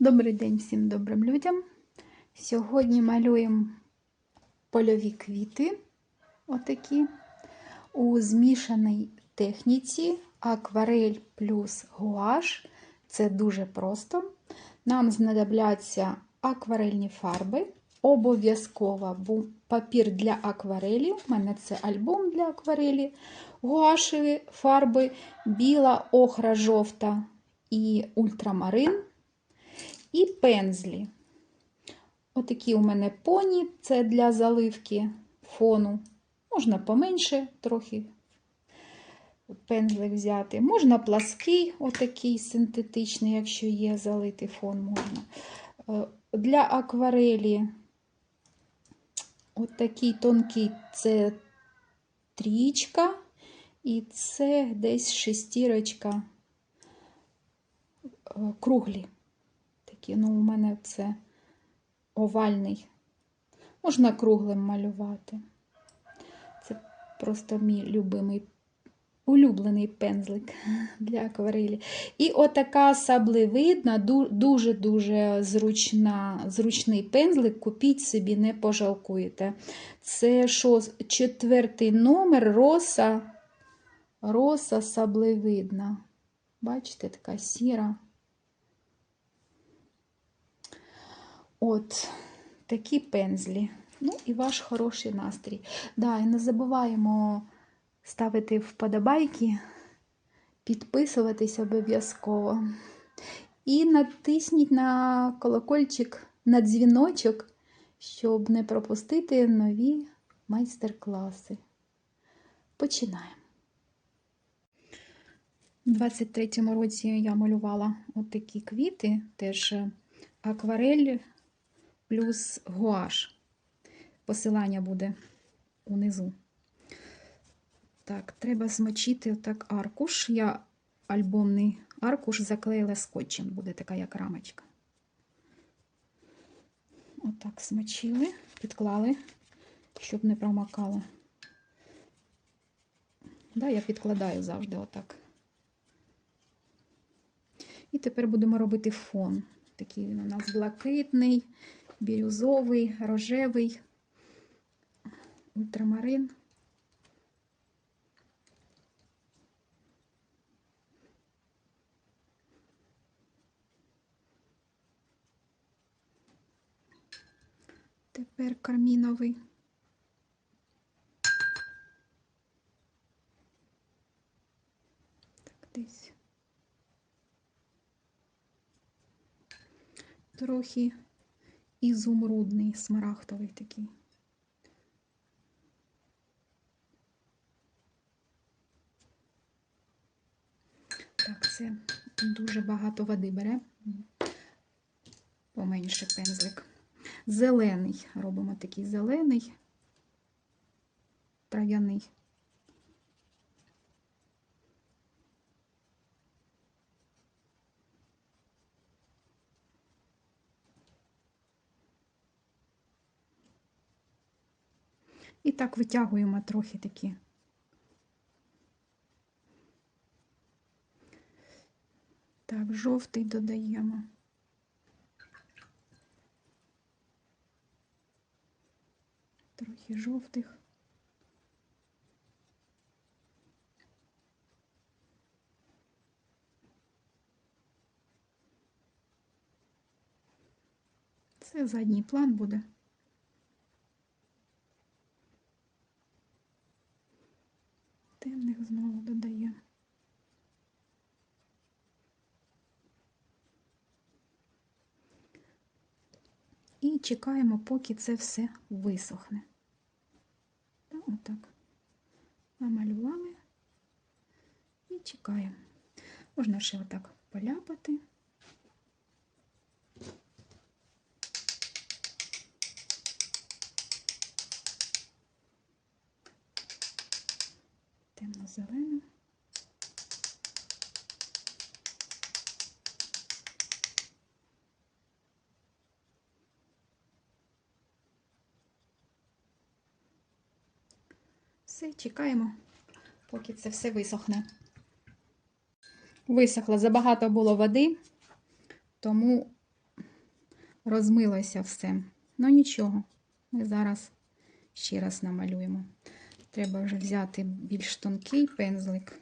Добрий день всім добрим людям. Сьогодні малюємо польові квіти, отакі, у змішаній техніці акварель плюс гуаш. Це дуже просто. Нам знадобляться акварельні фарби. Обов'язково папір для акварелі. У мене це альбом для акварелі, гуашеві фарби, біла, охра, жовта і ультрамарин. І пензлі. Отакі у мене поні, це для заливки фону. Можна поменше трохи пензлик взяти. Можна плаский, отакий синтетичний, якщо є залитий фон можна. Е, Для акварелі отакий тонкий це трічка, і це десь шестірочка е, круглі такі. Ну, у мене це овальний. Можна круглим малювати. Це просто мій любимий, улюблений пензлик для акварелі. І отака саблевидна, дуже-дуже зручна, зручний пензлик. Купіть собі, не пожалкуєте. Це що, четвертий номер роса, роса саблевидна. Бачите, така сіра. От такі пензлі. Ну і ваш хороший настрій. Да, і не забуваємо ставити вподобайки, підписуватись обов'язково. І натисніть на колокольчик, на дзвіночок, щоб не пропустити нові майстер-класи. Починаємо. У 23-му році я малювала отакі квіти, теж акварель плюс гуаш. Посилання буде унизу. Так, треба змочити отак аркуш. Я альбомний аркуш заклеїла скотчем, буде така як рамочка. Отак смочили, підклали, щоб не промокало. Да, я підкладаю завжди отак. І тепер будемо робити фон. Такий він у нас блакитний, бірюзовий, рожевий, ультрамарин. Тепер карміновий. Так, десь. Трохи ізумрудний, смарагдовий такий. Так, це дуже багато води бере. Поменше пензлик. Зелений. Робимо такий зелений, трав'яний. І так витягуємо трохи такі. Так, жовтий додаємо. Трохи жовтих. Це задній план буде. І чекаємо, поки це все висохне. Та отак. Намалювали і чекаємо. Можна ще отак поляпати. Темно-зеленим. Все, чекаємо, поки це все висохне. Висохло, забагато було води, тому розмилося все. Ну нічого, ми зараз ще раз намалюємо. Треба вже взяти більш тонкий пензлик.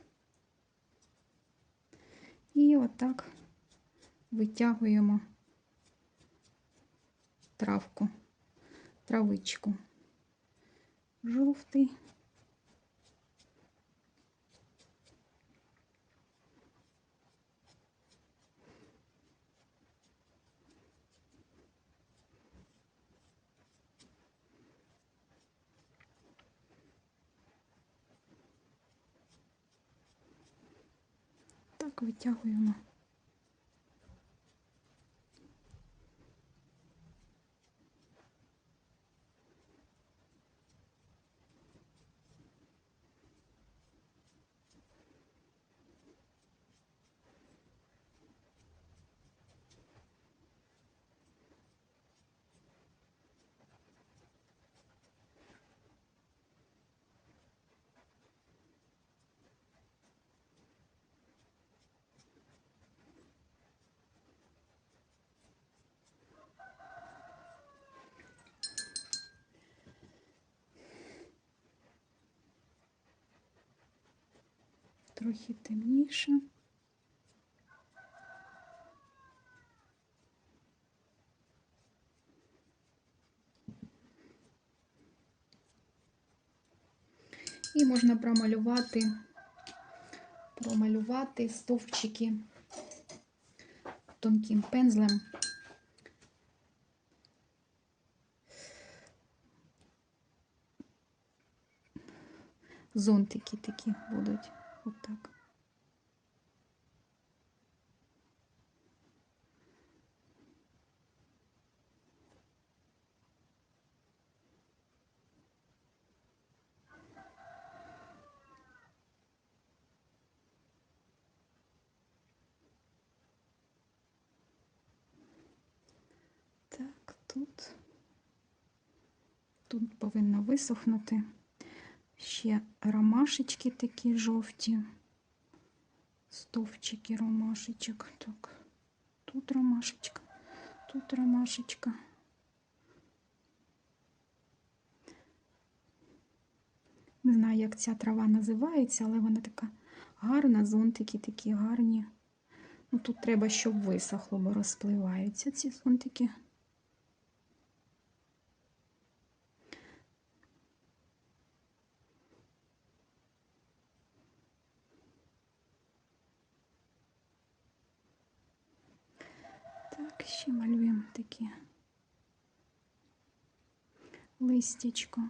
І отак витягуємо травку, травичку. Жовтий. Витягуємо. Трохи темніше. І можна промалювати, промалювати стовпчики тонким пензлем. Зонтики такі будуть. Отак. Так, тут, тут повинно висохнути ще ромашечки такі жовті, стовпчики ромашечок. Так, тут ромашечка, тут ромашечка. Не знаю, як ця трава називається, але вона така гарна, зонтики такі гарні. Ну, тут треба, щоб висохло, бо розпливаються ці зонтики. Так, ще малюємо таке листячко.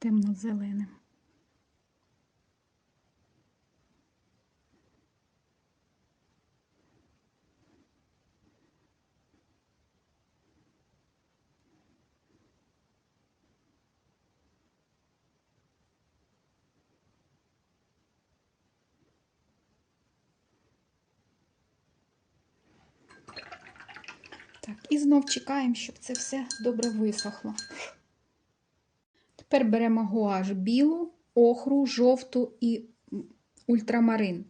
Темно-зеленим. Так, і знов чекаємо, щоб це все добре висохло. Тепер беремо гуаш білу, охру, жовту і ультрамарин.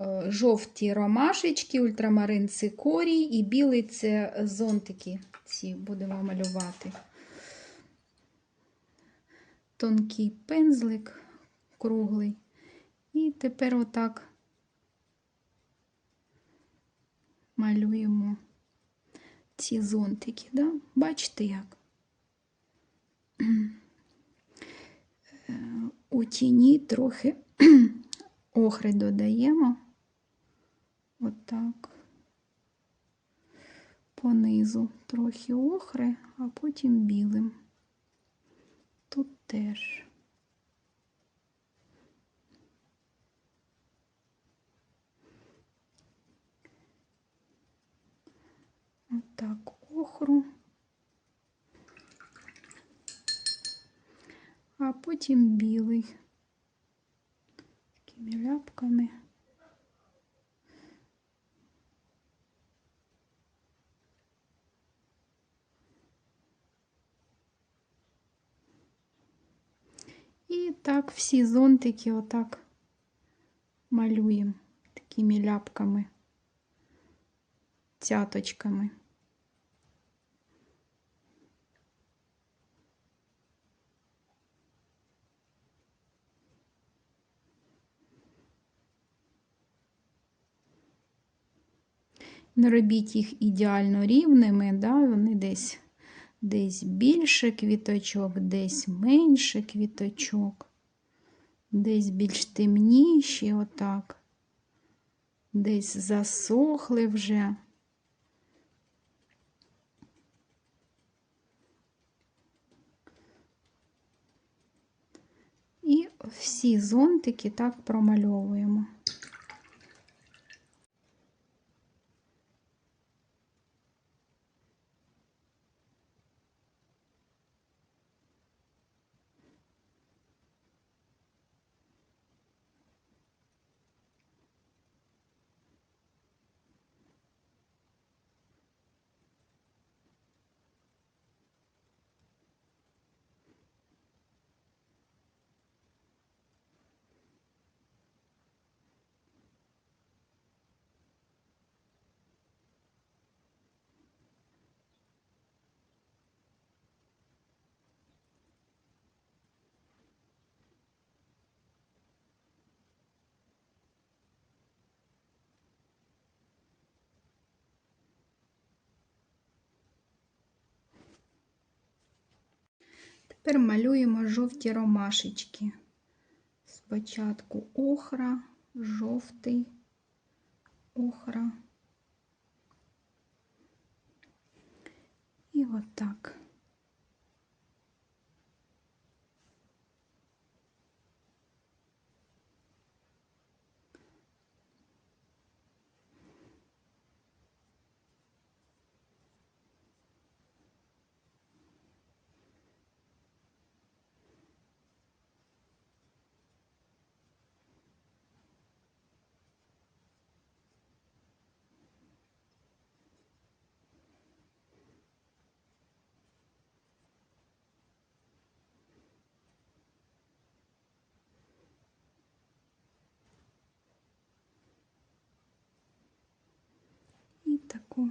Е, Жовті ромашечки, ультрамарин цикорій і білий це зонтики. Ці будемо малювати. Тонкий пензлик круглий. І тепер отак малюємо ці зонтики. Да? Бачите як? У тіні трохи охри додаємо. Отак. Понизу трохи охри, а потім білим. Тут теж. Отак охру. А потім білий. такими ляпками. І так всі зонтики отак малюємо такими ляпками, цяточками. Не робіть їх ідеально рівними, да? вони десь, десь більше квіточок, десь менше квіточок, десь більш темніші, отак, десь засохли вже. І всі зонтики так промальовуємо. Тепер малюємо жовті ромашечки. Спочатку охра, жовтий, охра. І отак. Таку.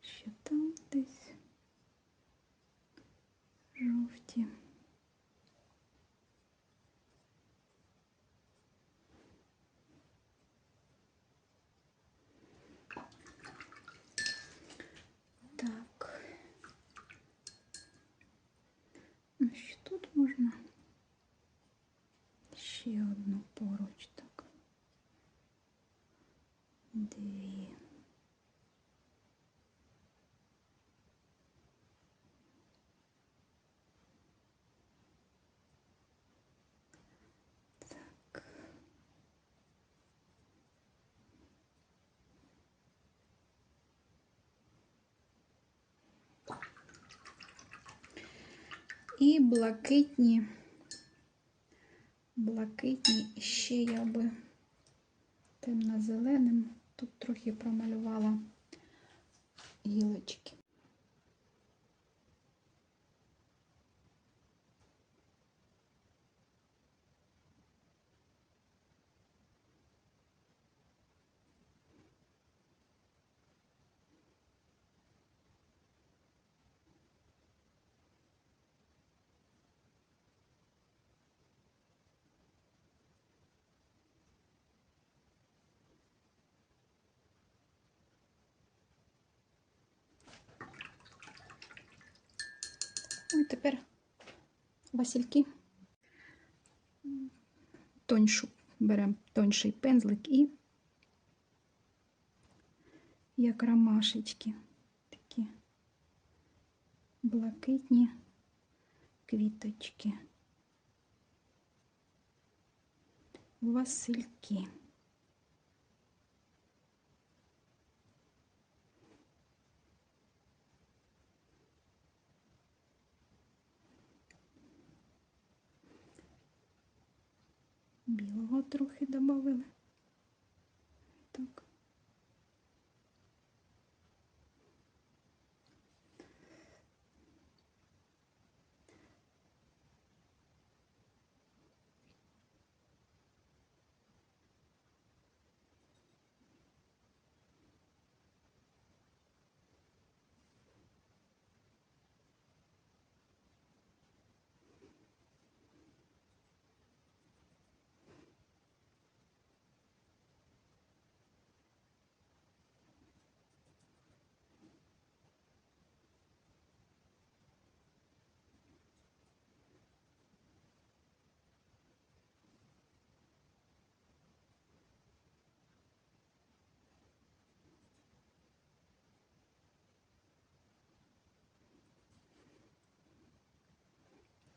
Ще там десь жовті. Так. Ну, що тут можна? Ще одну поруч так. Дві. Так. І блакитні Блакитні, і ще я би темно-зеленим. Тут трохи промалювала гілочки. Тепер васильки. Тоньшу беремо тонший пензлик і як ромашечки, такі блакитні квіточки. Васильки. Білого трохи додали. Так.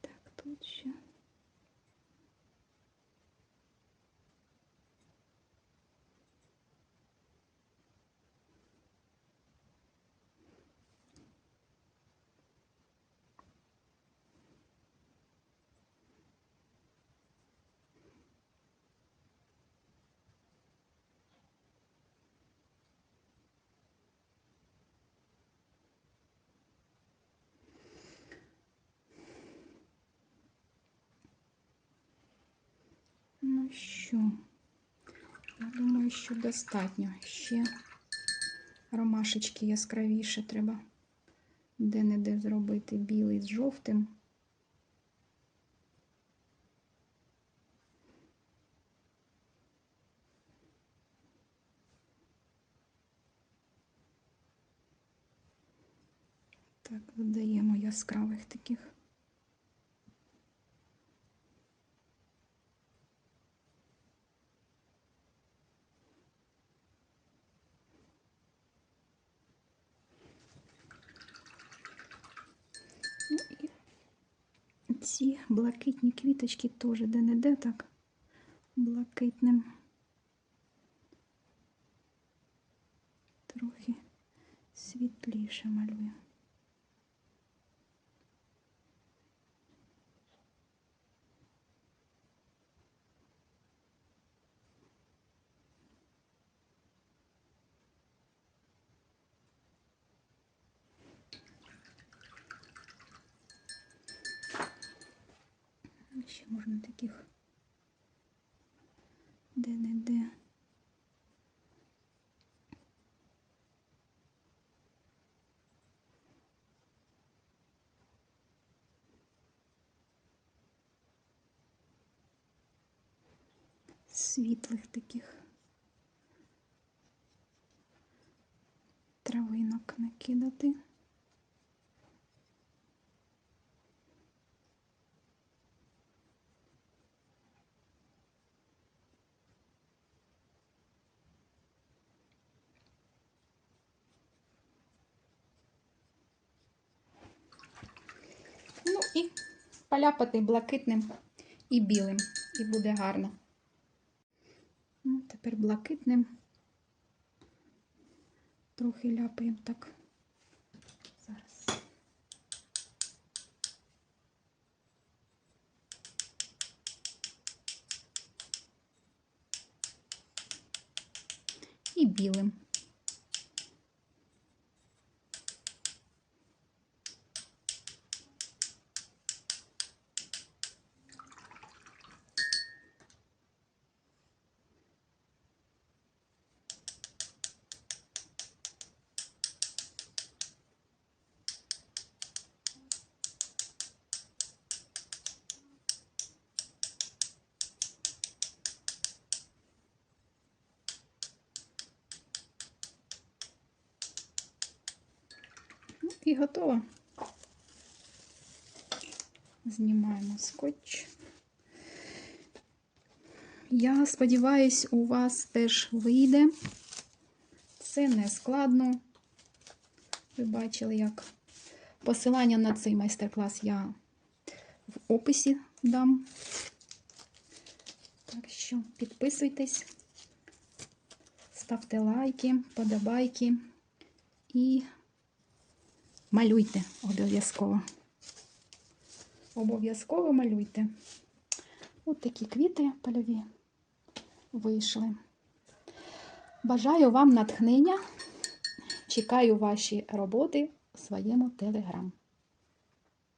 Так, тут ще. Ну що, я думаю, що достатньо. Ще ромашечки яскравіше треба де-не-де зробити білий з жовтим. Так, додаємо яскравих таких. Ну і ці блакитні квіточки теж де-не-де так блакитним. Трохи світліше малюю. Ще можна таких де-не-де. Світлих таких травинок накидати. І поляпати блакитним і білим, і буде гарно. Ну, тепер блакитним. Трохи ляпаємо так. Зараз. І білим. Ну, і готово. Знімаємо скотч. Я сподіваюсь, у вас теж вийде. Це не складно. Ви бачили, як посилання на цей майстер-клас я в описі дам. Так що підписуйтесь, ставте лайки, подобайки і малюйте обов'язково. Обов'язково малюйте. От такі квіти польові вийшли. Бажаю вам натхнення. Чекаю ваші роботи в своєму телеграм.